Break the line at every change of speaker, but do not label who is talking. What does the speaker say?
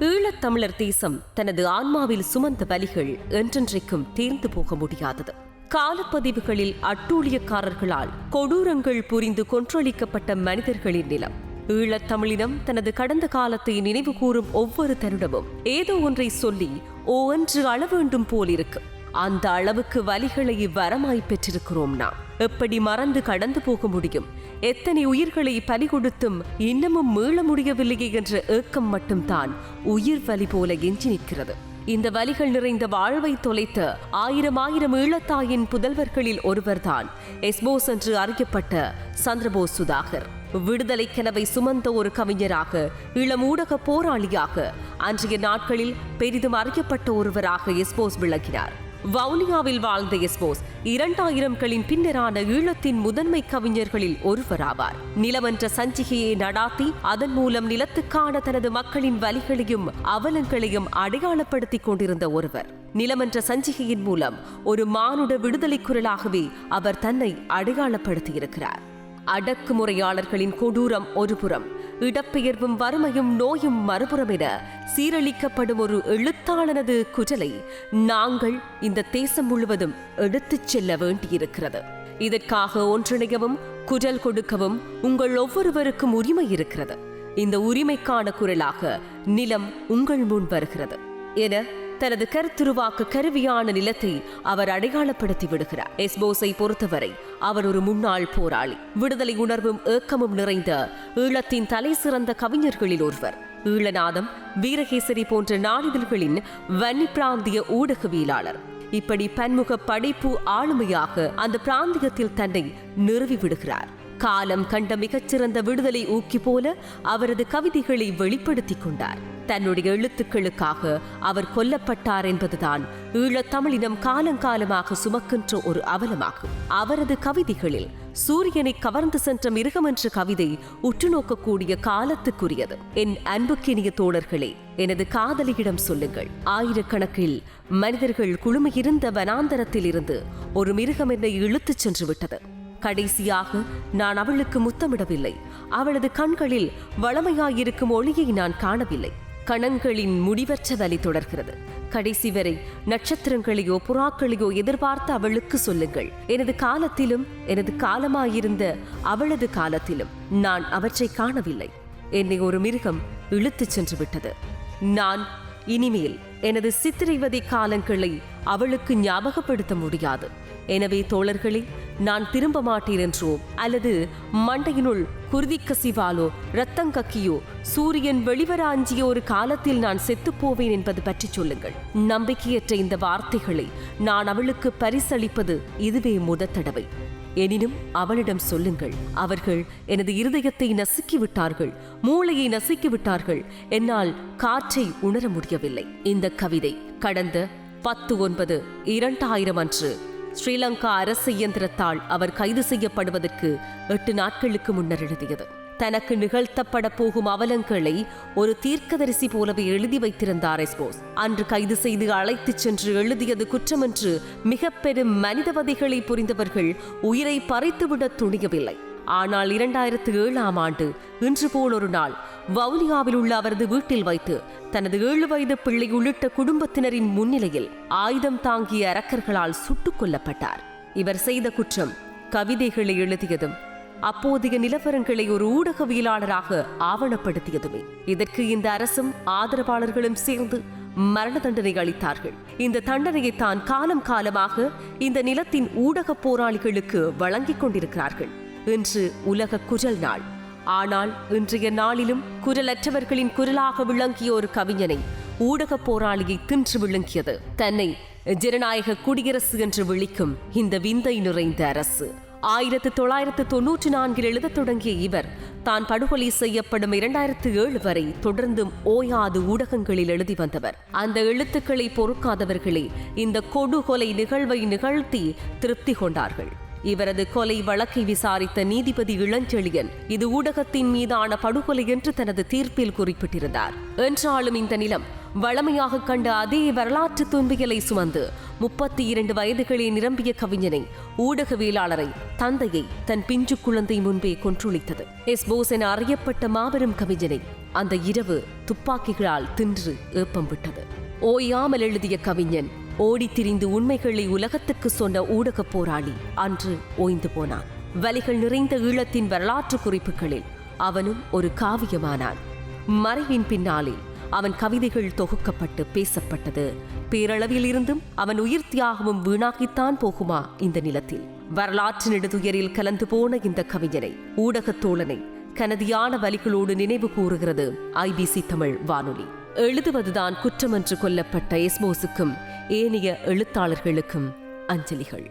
ஈழத்தமிழர் தேசம் தனது ஆன்மாவில் சுமந்த வலிகள் என்றென்றைக்கும் தீர்ந்து போக முடியாதது. காலப்பதிவுகளில் அட்டூழியக்காரர்களால் கொடூரங்கள் புரிந்து கொன்றொழிக்கப்பட்ட மனிதர்களின் நிலம். ஈழத்தமிழினம் தனது கடந்த காலத்தை நினைவு கூறும் ஒவ்வொரு தருணமும் ஏதோ ஒன்றை சொல்லி ஓ என்று அளவேண்டும் போலிருக்கும் போலிருக்கு அந்த அளவுக்கு வலிகளை வரமாய் பெற்றிருக்கிறோம் நாம். எப்படி மறந்து கடந்து போக முடியும்? எத்தனை உயிர்களை பலி கொடுத்தும் இன்னமும் மீள முடியவில்லையே என்ற ஏக்கம் மட்டும்தான் உயிர் வலி போல எஞ்சி நிற்கிறது. இந்த வலிகள் நிறைந்த வாழ்வை தொலைத்த ஆயிரம் ஆயிரம் ஈழத்தாயின் புதல்வர்களில் ஒருவர்தான் எஸ்போஸ் என்று அறியப்பட்ட சந்திரபோஸ் சுதாகர். விடுதலை கனவை சுமந்த ஒரு கவிஞராக இளமூடக போராளியாக அன்றைய நாட்களில் பெரிதும் அறியப்பட்ட ஒருவராக எஸ்போஸ் விளக்கினார் வவுனியாவில் வாழ்ந்த எஸ்போஸ் இரண்டாயிரம்களின் பின்னரான ஈழத்தின் முதன்மை கவிஞர்களில் ஒருவராவார். நிலமன்ற சஞ்சிகையை நடாத்தி அதன் மூலம் நிலத்துக்கான தனது மக்களின் வலிகளையும் அவலங்களையும் அடையாளப்படுத்திக் கொண்டிருந்த ஒருவர். நிலமன்ற சஞ்சிகையின் மூலம் ஒரு மானுட விடுதலை குரலாகவே அவர் தன்னை அடையாளப்படுத்தியிருக்கிறார். அடக்குமுறையாளர்களின் கொடூரம் ஒருபுறம் இடப்பெயர்வும் வறுமையும் நோயும் மறுபுறம் என சீரழிக்கப்படும் ஒரு எழுத்தாளனது குரலை நாங்கள் இந்த தேசம் முழுவதும் எடுத்துச் செல்ல வேண்டியிருக்கிறது. இதற்காக ஒன்றிணையவும் குரல் கொடுக்கவும் உங்கள் ஒவ்வொருவருக்கும் உரிமை இருக்கிறது. இந்த உரிமைக்கான குரலாக நிலம் உங்கள் முன் வருகிறது. என தனது கருத்துருவாக்க கருவியான நிலத்தை அவர் அடையாளப்படுத்தி விடுகிறார். எஸ்போஸை பொறுத்தவரை அவர் ஒரு முன்னாள் போராளி. விடுதலை உணர்வும் ஏக்கமும் நிறைந்த ஈழத்தின் தலை சிறந்த கவிஞர்களில் ஒருவர். ஈழநாதம் வீரகேசரி போன்ற நாளிதழ்களின் வன்னி பிராந்திய ஊடகவியலாளர். இப்படி பன்முக படைப்பு ஆளுமையாக அந்த பிராந்தியத்தில் தன்னை நிறுவி விடுகிறார். காலம் கண்ட மிகச்சிறந்த விடுதலை ஊக்கி போல அவரது கவிதைகளை வெளிப்படுத்திக் கொண்டார். தன்னுடைய எழுத்துக்களுக்காக அவர் கொல்லப்பட்டார் என்பதுதான் ஈழத்தமிழினம் காலங்காலமாக சுமக்கின்ற ஒரு அவலமாகும். அவரது கவிதைகளில் சூரியனை கவர்ந்து சென்ற மிருகம் என்ற கவிதை உற்று நோக்கக்கூடிய காலத்துக்குரியது. என் அன்புக்கினிய தோழர்களே எனது காதலியிடம் சொல்லுங்கள். ஆயிரக்கணக்கில் மனிதர்கள் குழுமையிருந்த வனாந்தரத்தில் இருந்து ஒரு மிருகம் என்னை இழுத்துச் சென்று விட்டது. கடைசியாக நான் அவளுக்கு முத்தமிடவில்லை. அவளது கண்களில் வளமையாயிருக்கும் ஒளியை நான் காணவில்லை. கணங்களின் முடிவற்ற வலி தொடர்கிறது. கடைசி வரை நட்சத்திரங்களையோ புறாக்களையோ எதிர்பார்த்து அவளுக்கு சொல்லுங்கள். எனது காலத்திலும் எனது காலமாயிருந்த அவளது காலத்திலும் நான் அவற்றை காணவில்லை. என்னை ஒரு மிருகம் இழுத்துச் சென்று விட்டது. நான் இனிமேல் எனது சித்திரைவதை காலங்களை அவளுக்கு ஞாபகப்படுத்த முடியாது. எனவே தோழர்களே நான் திரும்ப மாட்டேன் என்றோ அல்லது மண்டையினுள் குருதி கசிவாலோ ரத்தங்கக்கியோ சூரியன் வெளிவராஞ்சிய ஒரு காலத்தில் நான் செத்துப் போவேன் என்பது பற்றி சொல்லுங்கள். நம்பிக்கையற்ற இந்த வார்த்தைகளை நான் அவளுக்கு பரிசளிப்பது இதுவே முதற் தடவை. எனினும் அவளிடம் சொல்லுங்கள் அவர்கள் எனது இருதயத்தை நசுக்கி விட்டார்கள் மூளையை நசுக்கி விட்டார்கள் என்னால் காற்றை உணர முடியவில்லை. இந்த கவிதை கடந்த பத்து ஒன்பது இரண்டாயிரம் அன்று ஸ்ரீலங்கா அரசு இயந்திரத்தால் அவர் கைது செய்யப்படுவதற்கு எட்டு நாட்களுக்கு முன்னர் எழுதியது. தனக்கு நிகழ்த்தப்பட போகும் அவலங்களை ஒரு தீர்க்கதரிசி போலவே எழுதி வைத்திருந்தார் எஸ்போஸ் அன்று கைது செய்து அழைத்துச் சென்று எழுதியது குற்றமென்று மிக பெரும் மனிதவதைகளை புரிந்தவர்கள் உயிரை பறித்துவிட துணியவில்லை. ஆனால் இரண்டாயிரத்து ஏழாம் ஆண்டு இன்று போல் ஒரு நாள் வவுனியாவில் உள்ள அவரது வீட்டில் வைத்து தனது ஏழு வயது பிள்ளை உள்ளிட்ட குடும்பத்தினரின் முன்னிலையில் ஆயுதம் தாங்கிய அரக்கர்களால் சுட்டுக் கொல்லப்பட்டார். இவர் செய்த குற்றம் கவிதைகளை எழுதியதும் அப்போதைய நிலவரங்களை ஒரு ஊடகவியலாளராக ஆவணப்படுத்தியதுமே. இதற்கு இந்த அரசும் ஆதரவாளர்களும் சேர்ந்து மரண தண்டனை அளித்தார்கள். இந்த தண்டனையை தான் காலம் காலமாக இந்த நிலத்தின் ஊடக போராளிகளுக்கு வழங்கிக் கொண்டிருக்கிறார்கள். இன்று உலக குரல் நாள். ஆனால் இன்றைய நாளிலும் குரலற்றவர்களின் குரலாக விளங்கிய ஒரு கவிஞனை ஊடக போராளியை தின்று விழுங்கியது தன்னை ஜனநாயக குடியரசு என்று விழிக்கும் இந்த விந்தை நிறைந்த அரசு. ஆயிரத்து தொள்ளாயிரத்து தொன்னூற்றி நான்கில் எழுதத் தொடங்கிய இவர் தான் படுகொலை செய்யப்படும் இரண்டாயிரத்து ஏழு வரை தொடர்ந்தும் ஓயாது ஊடகங்களில் எழுதி வந்தவர். அந்த எழுத்துக்களை பொறுக்காதவர்களே இந்த கொடுகொலை நிகழ்வை நிகழ்த்தி திருப்தி கொண்டார்கள். இவரது கொலை வழக்கை விசாரித்த நீதிபதி இளஞ்செழியன் இது ஊடகத்தின் மீதான படுகொலை என்று தனது தீர்ப்பில் குறிப்பிட்டிருந்தார். என்றாலும் இந்த நிலம் வளமையாக கண்ட அதே வரலாற்று துன்பியலை சுமந்து முப்பத்தி இரண்டு வயதுகளே நிரம்பிய கவிஞனை ஊடகவியலாளரை தந்தையை தன் பிஞ்சு குழந்தை முன்பே கொன்றுளித்தது எஸ் போஸ் என அறியப்பட்ட மாபெரும் கவிஞனை அந்த இரவு துப்பாக்கிகளால் தின்று ஏப்பம் விட்டது. ஓயாமல் எழுதிய கவிஞன் ஓடித் திரிந்து உண்மைகளை உலகத்துக்கு சொன்ன ஊடகப் போராளி அன்று ஓய்ந்து போனான். வலிகள் நிறைந்த ஈழத்தின் வரலாற்று குறிப்புகளில் அவனும் ஒரு காவியமானான். மறைவின் பின்னாலே அவன் கவிதைகள் தொகுக்கப்பட்டு பேசப்பட்டது. பேரளவில் இருந்தும் அவன் உயிர் தியாகமும் வீணாகித்தான் போகுமா இந்த நிலத்தில்? வரலாற்று நெடுதுயரில் கலந்து போன இந்த கவிஞனை ஊடகத் தோழனை கனதியான வலிகளோடு நினைவு கூறுகிறது ஐபிசி தமிழ் வானொலி. எழுதுவதுதான் குற்றமென்று கொல்லப்பட்ட எஸ்மோஸுக்கும் ஏனைய எழுத்தாளர்களுக்கும் அஞ்சலிகள்.